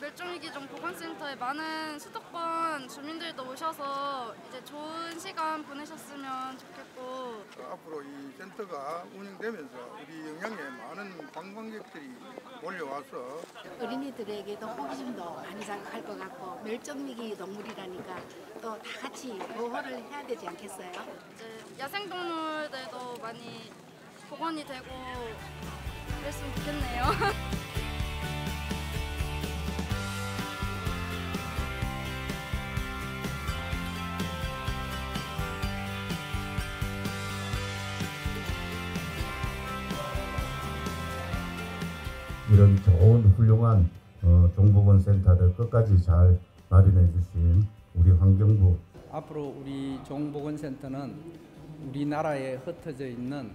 멸종위기종 보건센터에 많은 수도권 주민들도 오셔서 이제 좋은 시간 보내셨으면 좋겠고 그 앞으로 이 센터가 운영되면서 우리 영양에 많은 관광객들이 몰려와서 어린이들에게도 호기심도 많이 자극할 것 같고 멸종위기 동물이라니까 또 다 같이 보호를 해야 되지 않겠어요? 이제 야생동물들도 많이 복원이 되고 그랬으면 좋겠네요. 이런 좋은 훌륭한 어, 종보건 센터를 끝까지 잘 마련해 주신 우리 환경부 앞으로 우리 종보건센터는 우리나라에 흩어져 있는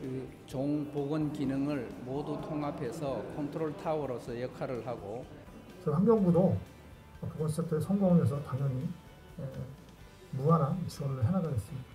그 종보건 기능을 모두 통합해서 컨트롤 타워로서 역할을 하고 저희 환경부도 보건센터의 성공을 위해서 당연히 에, 무한한 지원을 해나가겠습니다.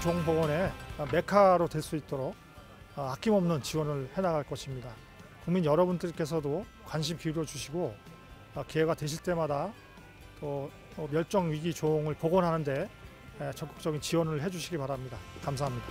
종보건의 메카로 될 수 있도록 어, 아낌없는 지원을 해나갈 것입니다. 국민 여러분들께서도 관심 기울여 주시고 어, 기회가 되실 때마다 또 어, 멸종 위기 종을 복원하는데 에, 적극적인 지원을 해주시기 바랍니다. 감사합니다.